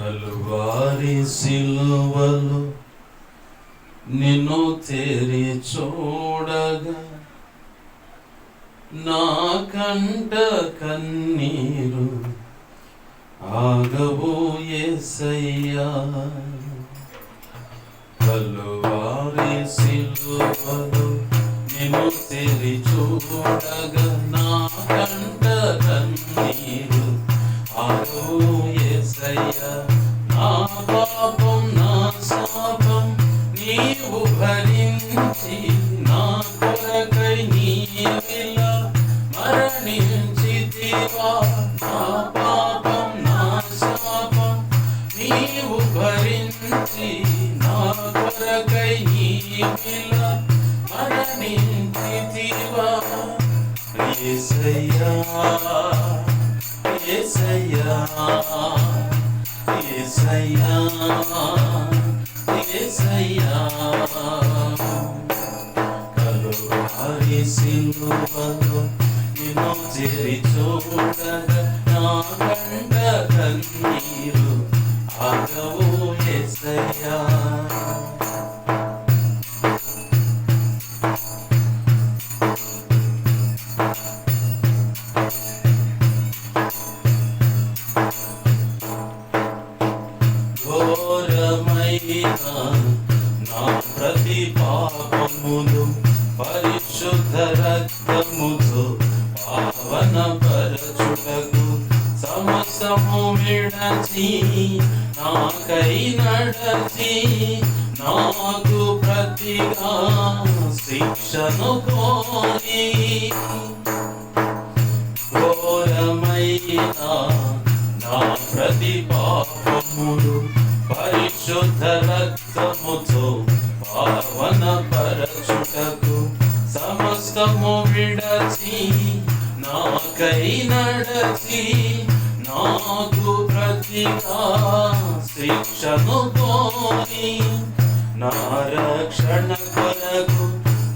Calvary సిలువలు నిన్ను తెరి చూడగా నా కంట కన్నీరు ఆగవు ఎసయ్యా కలువారి సిలువలు నిన్ను తెరి చూడగా నా కంట కన్నీరు ఆగవు ఎసయ్యా నా పాపం నా శాపం నీవు భరించి నా కొరకై నీవిలా మరణించితివా. నా పాపం నా శాపం నీవు భరించి నా కొరకై నీవిలా మరణించితివా. యేసయ్యా యేసయ్యా యేసయ్యా యేసయ్యా కలువారి సిలువలో నిన్ను చేరి చూడగా నా కంట కన్నీరు ఆగవు సమస్తము విడచి నాకై నడచి నాకు ప్రతిగా శిక్షను కోరి. ఘోరమైన నా ప్రతి పాపములు పరిశుద్ధ రక్తముతో పావన పరచుటకు సమస్తము విడచి నాకై నడచి నాకు ప్రతిగా శిక్షను కోరి నా రక్షణ కొరకు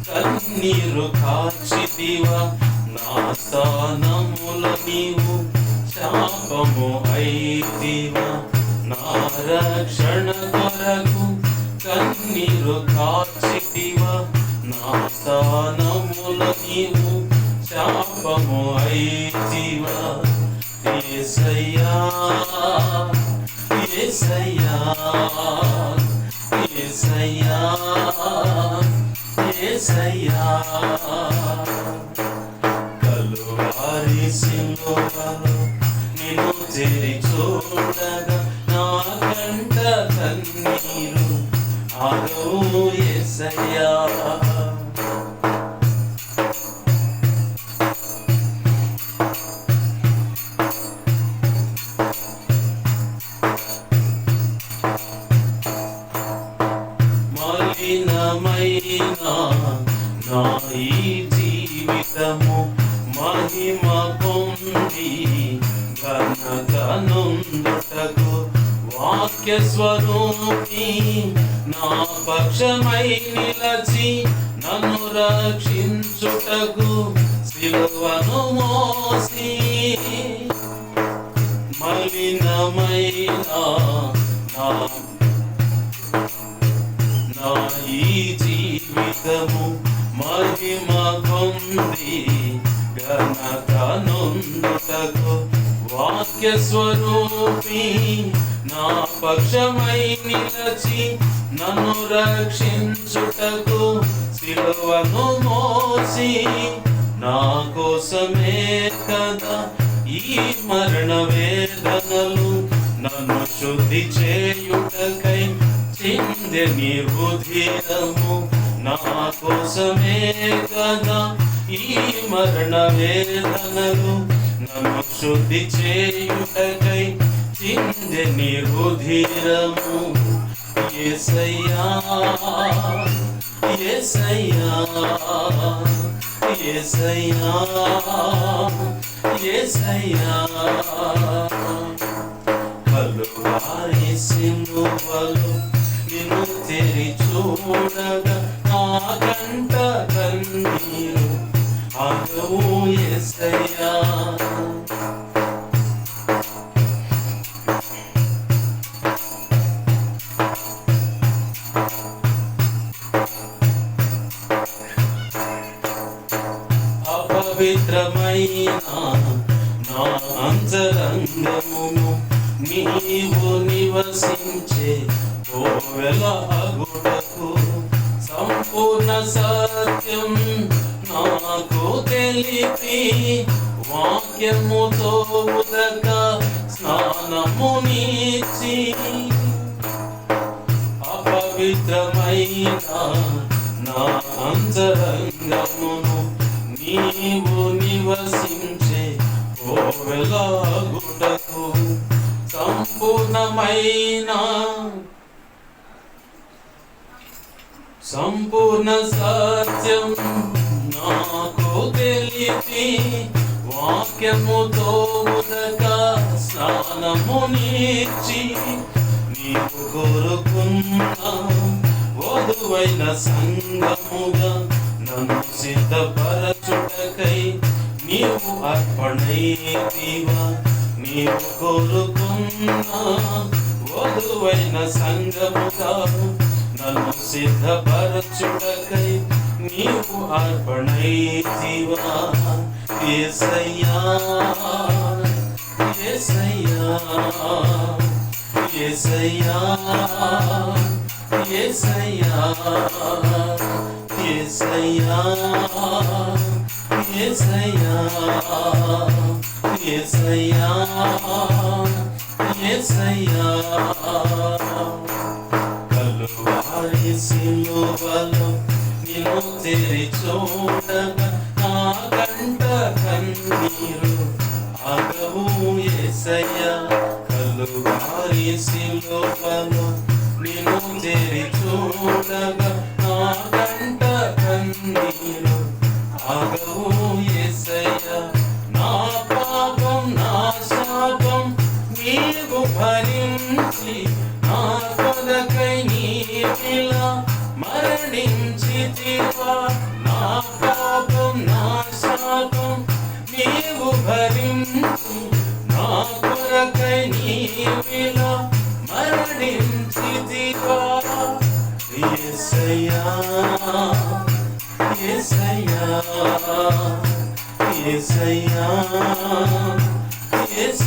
కన్నీరు కాచితివా నా స్థానముల నీవు శాపము అయితివా నా రక్షణ కొరకు కన్నీరు కాచితివా నా స్థానముల నీవు శాపము అయితివా యేసయ్యా యేసయ్యా యేసయ్యా కలువారి సిలువలో నిన్ను తెరి చూడగా నా కంట కన్నీరు ఆగవు యేసయ్యా ఘనతనుందుటకు వాక్య స్వరూపి నా పక్షమై నిలచి నన్ను రక్షించుటకు శిలువను మోసి. మలినమైన నా నా ఈ జీవితము మహిమ పొంది ఘనత నొందుటకు వాక్య స్వరూపి నా పక్షమై నిలచి నన్ను రక్షించుటకు శిలువను మోసి నా కోసమే కదా ఈ మరణ వేదనలు నన్ను శుద్ధి చేయుటకై చిందె నిర్బుధిరము నా కోసమే కదా ఈ మరణ వేదనలు. శుద్ధి చేయుటకై చిందె నిర్బుధిరము యేసయ్యా యేసయ్యా యేసయ్యా యేసయ్యా అంతరంగమును నీవు నివసించే కోవెల అగుటకు సంపూర్ణ సత్యం నాకు తెలిపి వాక్యముతో ఉదక స్నానము నీచి. అపవిత్రమైన నా అంతరంగము కోవెలాగుటకు సంపూర్ణమైన సంపూర్ణ సత్యం నాకు తెలిపి వాక్యముతో ఉదక స్నానము నీచి నీకు కోరుకున్నా వధువైన సంగముగా నన్ను సిద్ధపరచుటకై నీవు అర్పణైతివా నీవు కోరుకున్న వధువైన సంగముగా నన్ను సిద్ధపరచుటకై నీవు అర్పణైతివా. ఏసయ్యా ఏసయ్యా ఏసయ్యా ఏసయ్యా ఏసయ్యా. ఏసయ్యా ఏసయ్యా ఏసయ్యా. కలువారి సిలువలో నిన్ను తెరి చూడగా నా కంట కన్నీరు ఆగవు ఏసయ్యా. కలువారి సిలువలో నిన్ను తెరి చూడగా నా కంట కన్నీరు ఆగవు నీవు భరించి నా కొరకై నీవిలా మరణించితివా నా పాపం నా శాపం నీవు భరించి. నా కొరకై నీవిలా మరణించితివా ఎసయ్యా ఎసయ్యా ఎసయ్యా